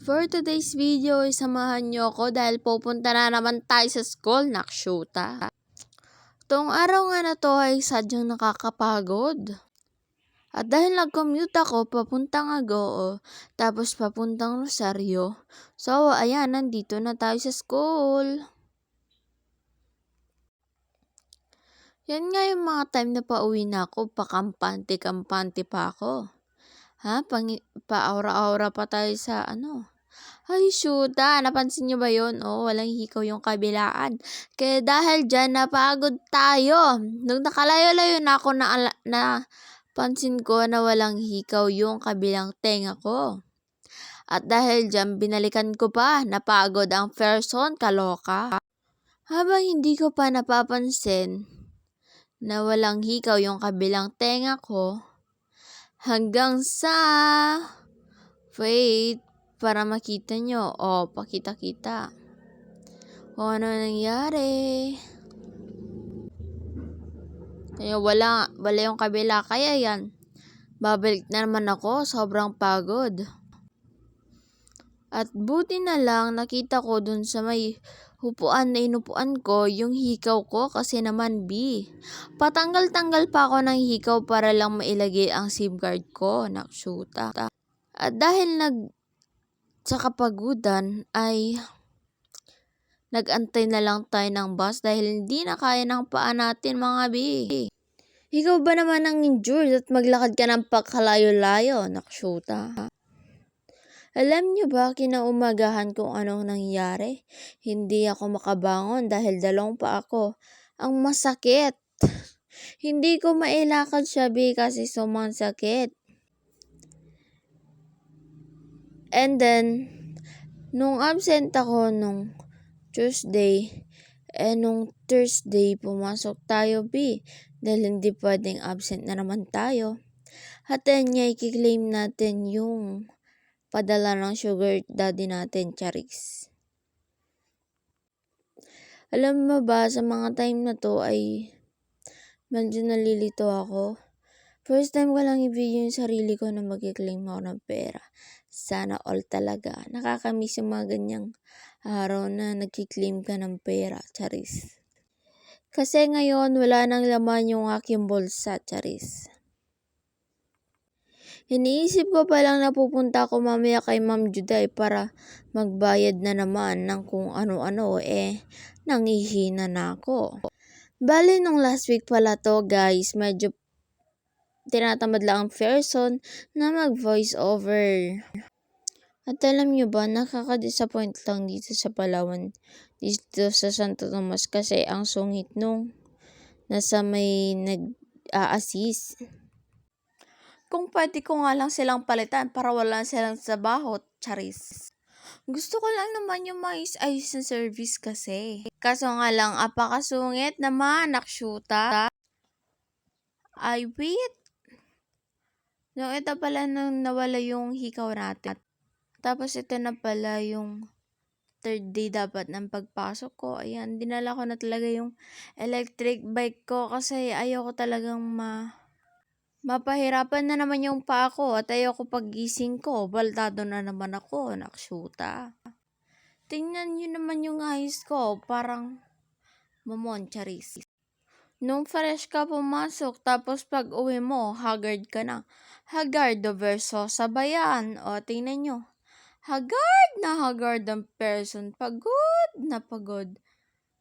For today's video, samahan nyo ako dahil pupunta na naman tayo sa school, nakshuta. Itong araw nga na to ay sadyang nakakapagod. At dahil nag-commute ako, papuntang Agoo, tapos papuntang Rosario. So, ayan, nandito na tayo sa school. Yan nga yung mga time na pauwi na ako, pakampante-kampante pa ako. Ha? Pang, pa-aura-aura pa tayo sa ano. Ay, shoota. Napansin nyo ba yun? Oh, walang hikaw yung kabilaan. Kaya dahil dyan, napagod tayo. Nung nakalayo-layo na ako na, ala- na pansin ko na walang hikaw yung kabilang tenga ko. At dahil dyan, binalikan ko pa, napagod ang person, kaloka. Habang hindi ko pa napapansin na walang hikaw yung kabilang tenga ko, hanggang sa, wait, para makita nyo, o, pakita-kita. Kung ano nangyari. Kaya wala, wala yung kabila. Kaya yan, babalik na naman ako. Sobrang pagod. At buti na lang nakita ko dun sa may hupuan na inupuan ko yung hikaw ko kasi naman B. Patanggal-tanggal pa ako ng hikaw para lang mailagay ang SIM card ko. Naksyuta. At dahil nag sa kapagudan ay nagantay na lang tayo ng bus dahil hindi na kaya ng paa natin mga B. Ikaw ba naman ang injured at maglakad ka ng pakalayo-layo, naksyuta? Alam niyo ba kinaumagahan kung anong nangyari? Hindi ako makabangon dahil dalong pa ako. Ang masakit. Hindi ko mailakad siya B kasi sumang And then, nung absent ako nung Tuesday, eh nung Thursday pumasok tayo B dahil hindi pwedeng absent na naman tayo. At then niya i-claim natin yung padala ng sugar daddy natin, Charis. Alam mo ba, sa mga time na to ay medyo nalilito ako. First time ko lang i-video yung sarili ko na mag-claim ako ng pera. Sana all talaga. Nakakamiss yung mga ganyang araw na nag-claim ka ng pera, Charis. Kasi ngayon, wala nang laman yung aking bulsa, Charis. Iniisip ko pa lang na pupunta ako mamaya kay Ma'am Juday para magbayad na naman ng kung ano-ano eh, nangihina na ako. Bali, nung last week pala to guys, medyo tinatamad lang ang person na mag-voice over. At alam nyo ba, nakaka-disappoint lang dito sa Palawan, dito sa Santo Tomas kasi ang sungit nung nasa may nag-a-assist. Kung pwede ko nga lang silang palitan para wala silang trabaho, charis. Gusto ko lang naman yung mais ayos na service kasi. Kaso nga lang, apakasungit naman, nakshuta. Ay, wait. Nung ito pala nung nawala yung hikaw natin. Tapos ito na pala yung third day dapat ng pagpasok ko. Ayan, dinala ko na talaga yung electric bike ko kasi ayoko talagang ma Mapahirapan na naman yung pa ako at ayoko pagising ko. Baldado na naman ako, naksyuta. Tingnan nyo naman yung ayos ko, parang mamon, charis. Nung fresh ka pumasok, tapos pag uwi mo, haggard ka na. Haggard verso sabayan. O, tingnan nyo. Haggard na haggard ang person. Pagod na pagod.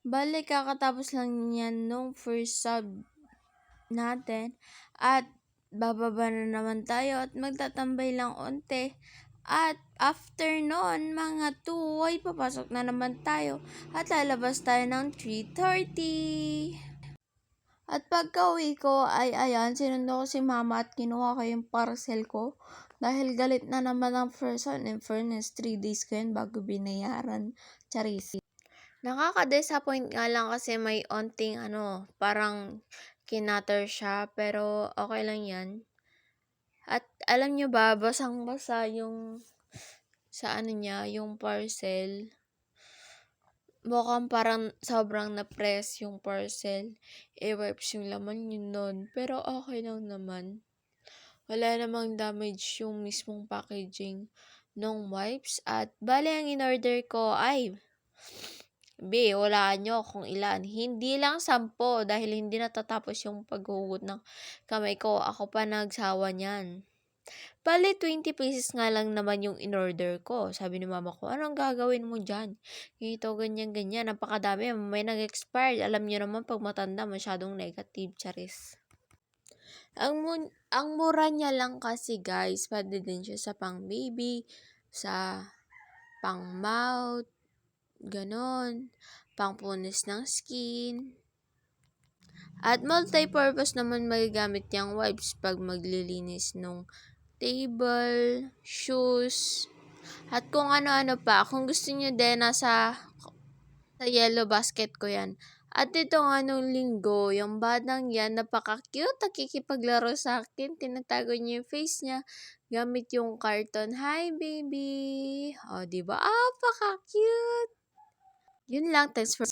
Balik, kakatapos lang yan nung first sub natin. At bababa na naman tayo at magtatambay lang onte. At after noon, mga 2 ay papasok na naman tayo at lalabas tayo ng 3.30. At pagka uwi ko ay ayan, sinundo ko si mama at kinuha ko yung parcel ko. Dahil galit na naman ang person. In fairness, 3 days ko yun bago binayaran. Charisi. Nakaka-disappoint nga lang kasi may onting ano, parang kinatter siya, pero okay lang yan. At alam nyo ba, basang-basa yung sa ano niya, yung parcel. Mukhang parang sobrang na-press yung parcel. I-wipes yung laman yun nun. Pero okay lang naman. Wala namang damage yung mismong packaging. nung wipes at bale ang in-order ko ay B, walaan nyo kung ilan. Hindi lang sampo dahil hindi natatapos yung paghugot ng kamay ko. Ako pa nagsawa niyan. Bale, 20 pieces nga lang naman yung in-order ko. Sabi ni mama ko, anong gagawin mo dyan? Ito, ganyan, ganyan. Napakadami. May nag-expired. Alam nyo naman, pag matanda, masyadong negative. Charis. Ang, mun- ang mura niya lang kasi, guys. Pwede din siya sa pang baby, sa pang mouth, ganon, pangpunis ng skin. At multi-purpose naman magagamit yung wipes pag maglilinis nung table, shoes, at kung ano-ano pa. Kung gusto niyo din, nasa sa yellow basket ko yan. At ito nga nung linggo, yung batang yan, napaka-cute, nakikipaglaro sa akin. Tinatago niya yung face niya gamit yung carton. Hi, baby! O, diba? Ah, paka-cute! Yun lang. Thanks for